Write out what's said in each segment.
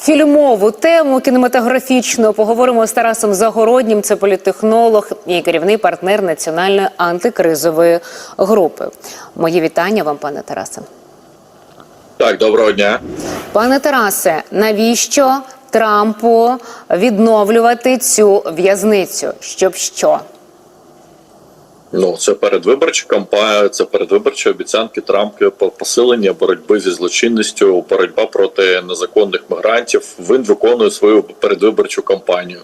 фільмову тему кінематографічну. Поговоримо з Тарасом Загороднім. Це політтехнолог і керівний партнер національної антикризової групи. Мої вітання вам, пане Тарасе. Так, доброго дня. Пане Тарасе, навіщо Трампу відновлювати цю в'язницю? Щоб що? Ну це передвиборча кампанія, це передвиборчі обіцянки Трампа по посилення боротьби зі злочинністю, боротьба проти незаконних мігрантів. Він виконує свою передвиборчу кампанію.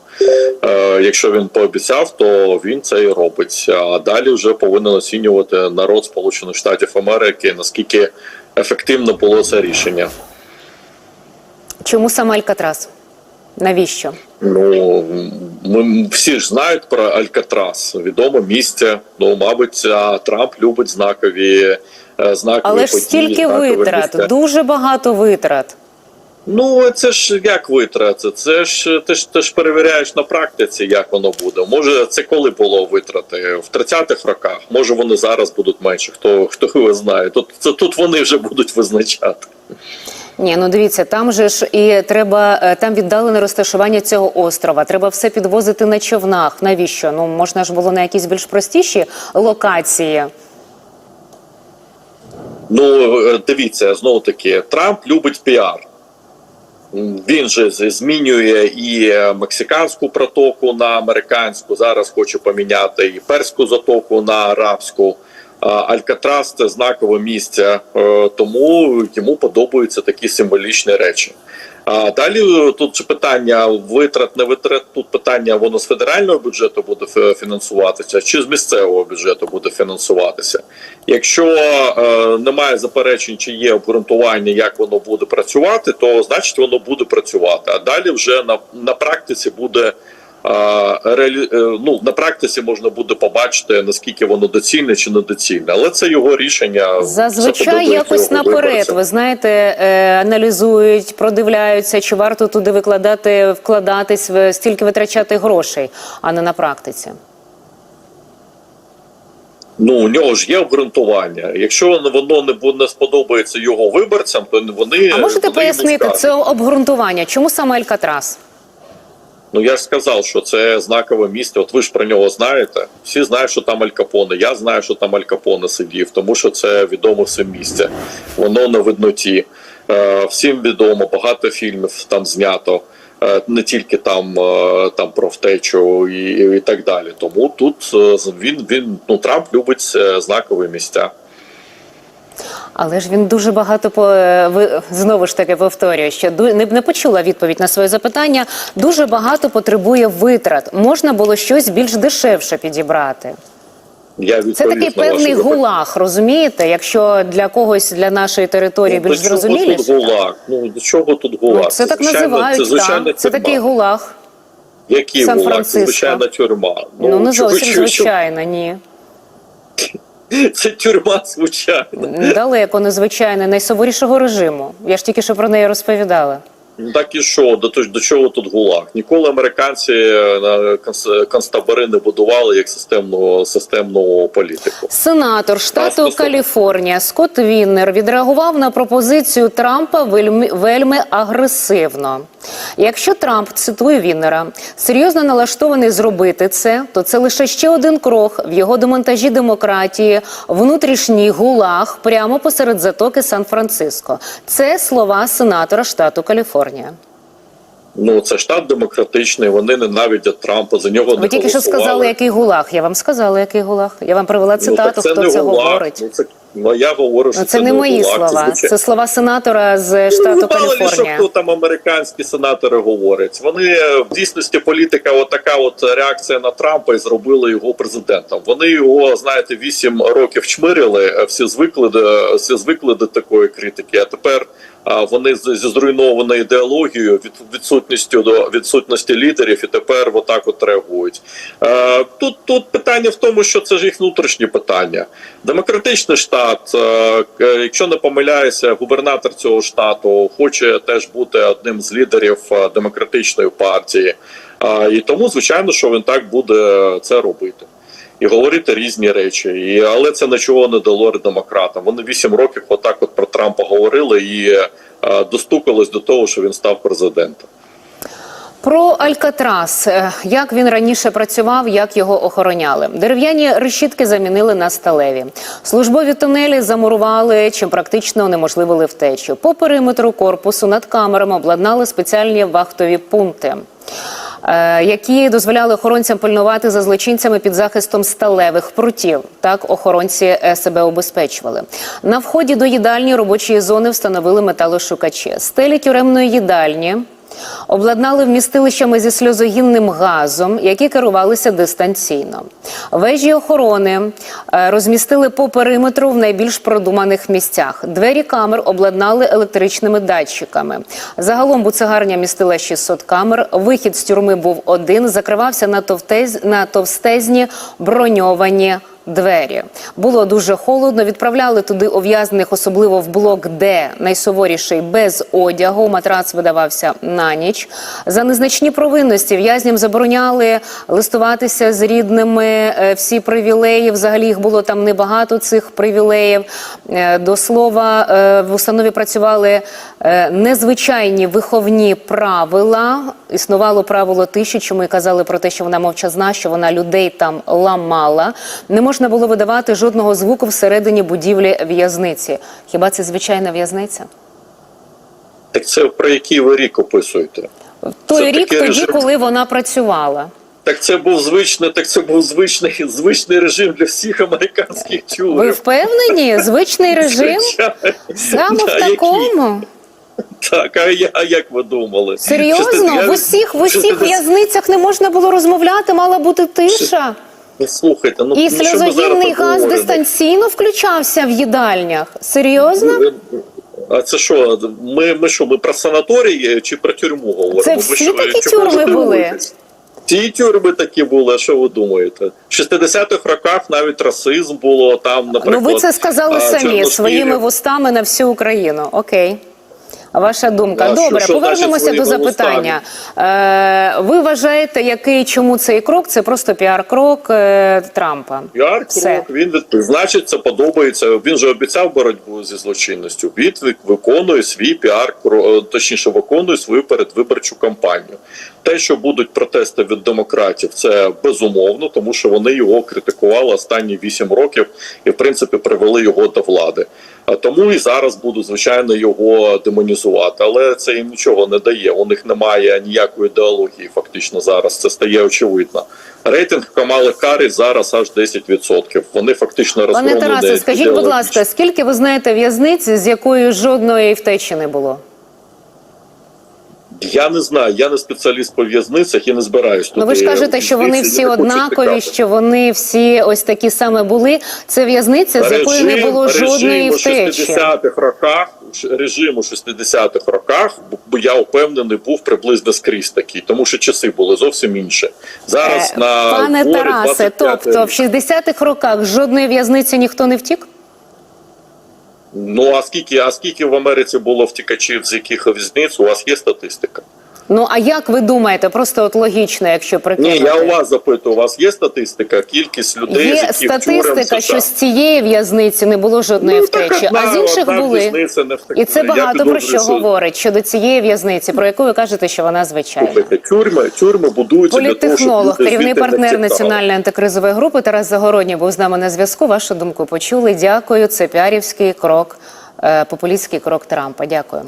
Е, якщо він пообіцяв, то він це і робить. А далі вже повинен оцінювати народ Сполучених Штатів Америки, наскільки ефективно було це рішення. Чому саме Алькатрас? Навіщо? Ну ми всі ж знають про Алькатрас, відоме місце. Ну, мабуть, Трамп любить знакові е, знакові Але ж стільки витрат, місця. дуже багато витрат. Ну це ж як витрати? Це ж ти ж ти ж перевіряєш на практиці, як воно буде. Може, це коли було витрати в 30-х роках. Може, вони зараз будуть менше. Хто хто його знає? Тут це тут вони вже будуть визначати. Ні, ну дивіться, там же ж і треба е, там віддалене розташування цього острова. Треба все підвозити на човнах. Навіщо? Ну можна ж було на якісь більш простіші локації. Ну е, дивіться, знову таки, Трамп любить піар. Він же змінює і е, мексиканську протоку на американську. Зараз хоче поміняти і перську затоку на арабську. Алькатрас це знакове місце, е, тому йому подобаються такі символічні речі. А далі е, тут питання витрат, не витрат. Тут питання воно з федерального бюджету буде фінансуватися, чи з місцевого бюджету буде фінансуватися. Якщо е, немає заперечень, чи є обґрунтування, як воно буде працювати, то значить воно буде працювати. А далі вже на, на практиці буде. Реалі... е, ну, на практиці можна буде побачити наскільки воно доцільне чи недоцільне, але це його рішення. Зазвичай якось наперед. виборцям. Ви знаєте, е, аналізують, продивляються, чи варто туди викладати, вкладатись, стільки витрачати грошей, а не на практиці. Ну у нього ж є обґрунтування. Якщо воно не буде не сподобається його виборцям, то вони А можете вони пояснити це обґрунтування? Чому саме Алькатрас? Ну я ж сказав, що це знакове місце. От ви ж про нього знаєте. Всі знають, що там Аль Капоне. Я знаю, що там Аль Капоне сидів, тому що це відоме все місце. Воно на видноті. Е, всім відомо, багато фільмів там знято. Е, Не тільки там, е, там про втечу і, і так далі. Тому тут він він ну Трамп любить знакові місця. Але ж він дуже багато по е, ви знову ж таки повторюю, що не, не почула відповідь на своє запитання. Дуже багато потребує витрат. Можна було щось більш дешевше підібрати. Я Це такий певний гулаг, розумієте? Якщо для когось для нашої території Ну, більш зрозуміліше. тут гулаг? Ну до чого тут гулаг? Ну, це так звичайно- називають. Це звичайно так. Це такий гулаг. Який гулаг? Це звичайна тюрма. Ну, не зовсім звичайно, ні. Це тюрма звичайна. Далеко незвичайно, найсуворішого режиму. Я ж тільки що про неї розповідала. Так і що? До, до чого тут гулаг? Ніколи американці е, концтабори не будували як системну системну політику. Сенатор штату стосовно- Каліфорнія Скотт Віннер відреагував на пропозицію Трампа вельми, вельми агресивно. Якщо Трамп цитую Віннера, серйозно налаштований зробити це, то це лише ще один крок в його демонтажі демократії, внутрішній гулаг прямо посеред затоки Сан-Франциско. Це слова сенатора штату Каліфорнія. Ну це штат демократичний. Вони ненавидять Трампа. За нього Ви не тільки що сказали, який гулаг. Я вам сказала, який гулаг. Я вам привела Ну, цитату, так це хто не це гулаг. говорить. Ну, це ну, я говорю, що це, це не мої слова, звичайно. це слова сенатора з штату Ну, мало ли, що хто там американські сенатори говорять. Вони в дійсності політика, отака от реакція на Трампа і зробила його президентом. Вони його, знаєте, вісім років чмирили, всі звикли всі звикли до такої критики. А тепер вони зі зруйнованою ідеологією, від відсутністю до відсутності лідерів, і тепер отак от реагують. Тут тут питання в тому, що це ж їх внутрішні питання. Демократичний штат, е, якщо не помиляюся, губернатор цього штату хоче теж бути одним з лідерів демократичної партії, і тому звичайно, що він так буде це робити. І говорити різні речі. І, але це нічого не дало демократам. Вони вісім років отак от про Трампа говорили і е, достукались до того, що він став президентом. Про Алькатрас, Е, як він раніше працював, як його охороняли. Дерев'яні решітки замінили на сталеві. Службові тунелі замурували, чим практично унеможливили втечу. По периметру корпусу над камерами обладнали спеціальні вахтові пункти. Е, Які дозволяли охоронцям пильнувати за злочинцями під захистом сталевих прутів. Так охоронці себе убезпечували. На вході до їдальні робочої зони встановили металошукачі. Стелі тюремної їдальні Обладнали вмістилищами зі сльозогінним газом, які керувалися дистанційно. Вежі охорони розмістили по периметру в найбільш продуманих місцях. Двері камер обладнали електричними датчиками. Загалом буцегарня містила 600 камер. Вихід з тюрми був один. Закривався на товстезні броньовані двері. Було дуже холодно. Відправляли туди ув'язнених, особливо в блок, Д, найсуворіший без одягу. Матрац видавався на ніч. За незначні провинності в'язням забороняли листуватися з рідними. Е, Всі привілеї, взагалі їх було там небагато цих привілеїв. Е, До слова, е, в установі працювали незвичайні виховні правила. Існувало правило тиші, чому і казали про те, що вона мовчазна, що вона людей там ламала. Не можна було видавати жодного звуку всередині будівлі в'язниці. Хіба це звичайна в'язниця? Так це про який ви рік описуєте? Той Це рік, тоді, режим. коли вона працювала. Так це був звичний, так це був звичний звичний режим для всіх американських тюрем. Ви впевнені? Звичний режим? Саме в такому? Так, а, я, а як ви думали? Серйозно? В усіх, в усіх в'язницях не можна було розмовляти, мала бути тиша. Ну, слухайте, ну І ну, сльозогінний газ дистанційно включався в їдальнях. Серйозно? Ви- А це що? Ми, ми що, ми про санаторії чи про тюрму говоримо? Це Ви всі що, такі тюрми були? дивуєтесь? Ті тюрми такі були, а що ви думаєте? В 60-х роках навіть расизм було там, наприклад. Ну ви це сказали а, самі чорношкірі. своїми вустами на всю Україну. Окей. Ваша думка. Що- Добре, що повернемося до запитання. Е, ви вважаєте, який чому цей крок? Це просто піар-крок е, Трампа. Піар-крок, він значить, це подобається. Він же обіцяв боротьбу зі злочинністю. Він виконує свій піар, кро- точніше, виконує свою передвиборчу кампанію. Те, що будуть протести від демократів, це безумовно, тому що вони його критикували останні вісім років і, в принципі, привели його до влади. А тому і зараз буду звичайно його демонізувати, але це їм нічого не дає. У них немає ніякої ідеології. Фактично зараз це стає очевидно. Рейтинг Камали Карі зараз аж 10%. Вони фактично Пане Тарасе, скажіть, будь ласка, скільки ви знаєте в'язниць, з якою жодної втечі не було? Я не знаю, я не спеціаліст по в'язницях і не збираюсь туди. Ну ви ж кажете, що вони всі однакові, що вони всі ось такі саме були. Це в'язниця, з якої не було жодної режим у втечі. 60-х роках, режим у 60-х роках, бо я впевнений, був приблизно скрізь такий, тому що часи були зовсім інші. Зараз Е, на Пане Тарасе, 25 тобто в 60-х роках жодної в'язниці ніхто не втік? Ну а скільки, а скільки в Америці було втікачів з яких в'язниць? У вас є статистика? Ну а як ви думаєте, просто от логічно, якщо прикинути? Ні, я у вас запитую, у вас є статистика? Кількість людей, з Є яких статистика, що з цієї в'язниці не було жодної Ну, втечі, а з інших були. не. І це багато про що говорить щодо цієї в'язниці, про яку ви кажете, що вона звичайна. Слухайте, тюрми, тюрми будуються Політтехнолог, керівний партнер національної антикризової групи Тарас Загородній був з нами на зв'язку. Вашу думку почули. Дякую. Це піарівський крок, е, популістський крок Трампа. Дякую.